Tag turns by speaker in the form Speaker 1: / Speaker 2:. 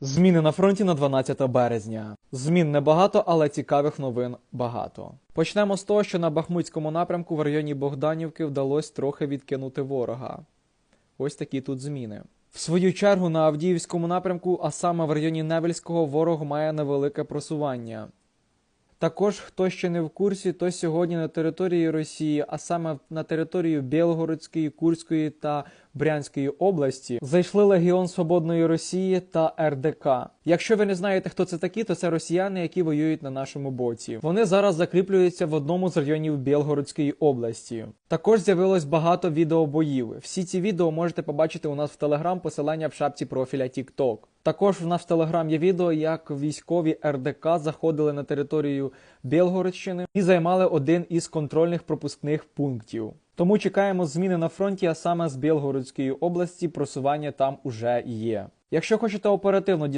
Speaker 1: Зміни на фронті на 12 березня. Змін небагато, але цікавих новин багато. Почнемо з того, що на Бахмутському напрямку в районі Богданівки вдалося трохи відкинути ворога. Ось такі тут зміни. В свою чергу на Авдіївському напрямку, а саме в районі Невельського, ворог має невелике просування. Також, хто ще не в курсі, то сьогодні на території Росії, а саме на територію Білгородської, Курської та Брянської області, зайшли Легіон Свободної Росії та РДК. Якщо ви не знаєте, хто це такі, то це росіяни, які воюють на нашому боці. Вони зараз закріплюються в одному з районів Білгородської області. Також з'явилось багато відеобоїв. Всі ці відео можете побачити у нас в Телеграм, посилання в шапці профіля TikTok. Також в нас в Телеграм є відео, як військові РДК заходили на територію Білгородщини і займали один із контрольних пропускних пунктів. Тому чекаємо зміни на фронті, а саме з Білгородської області просування там уже є. Якщо хочете оперативно